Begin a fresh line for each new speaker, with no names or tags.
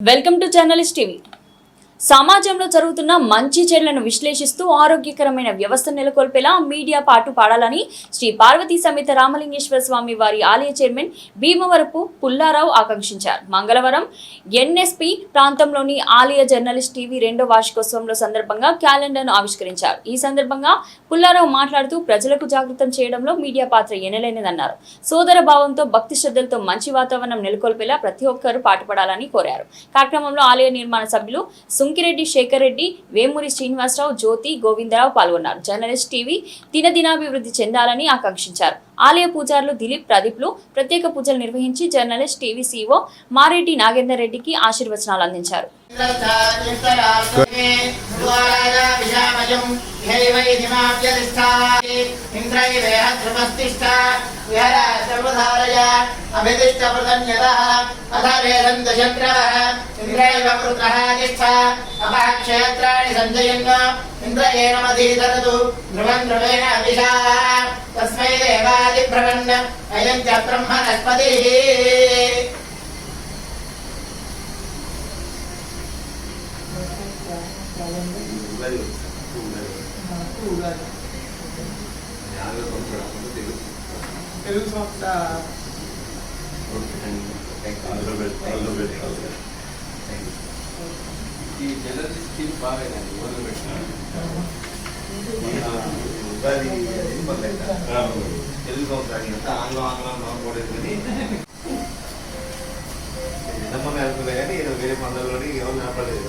Welcome to journalist TV సమాజంలో జరుగుతున్న మంచి చెడులను విశ్లేషిస్తూ ఆరోగ్యకరమైన వ్యవస్థ నెలకొల్పేలా మీడియా పాటు పాడాలని శ్రీ పార్వతీ సమేత రామలింగేశ్వర స్వామి వారి ఆలయ చైర్మన్ భీమవరపు పుల్లారావు ఆకాంక్షించారు. మంగళవారం ఎన్ఎస్పి ప్రాంతంలోని ఆలయ జర్నలిస్ట్ టీవీ రెండో వార్షికోత్సవంలో సందర్భంగా క్యాలెండర్ను ఆవిష్కరించారు. ఈ సందర్భంగా పుల్లారావు మాట్లాడుతూ ప్రజలకు జాగృతం చేయడంలో మీడియా పాత్ర ఎనలేనిదన్నారు. సోదర భావంతో భక్తి శ్రద్ధలతో మంచి వాతావరణం నెలకొల్పేలా ప్రతి ఒక్కరూ పాటుపడాలని కోరారు. కార్యక్రమంలో ఆలయ నిర్మాణ సభ్యులు సుంకిరెడ్డి శేఖర్ రెడ్డి వేమూరి శ్రీనివాసరావు జ్యోతి గోవిందరావు పాల్గొన్నారు. జర్నలిస్ట్ టీవీ దినదినాభివృద్ధి చెందాలని ఆకాంక్షించారు. ఆలయ పూజారులు దిలీప్ ప్రదీప్లు ప్రత్యేక పూజలు నిర్వహించి journalist TV CO Mareddy Nagender రెడ్డికి ఆశీర్వచనాలు అందించారు.
క్షేత్రాన్ని సంజయన్ ఇంద్రయేణమధీధరతు ధ్రువం ధ్రువేణ అభిషా తస్మై దేవాది బ్రహ్మణ్ అయం చ బ్రహ్మణస్పతి
ఉగాది ఉగాది యాభై పంపడం తెలుగు
తెలుగు సంస్థ
అందులో పెట్టి
ఈ జనరల్ స్కీమ్ బాగా మొదలు పెట్టినారు
తెలుగు సంవత్సరానికి ఆంగ్లం ఆంగ్లం నమ్మకూడదని నిన్నమ్మని అనుకున్నా కానీ వేరే పండుగలోని ఎవరు నడపలేదు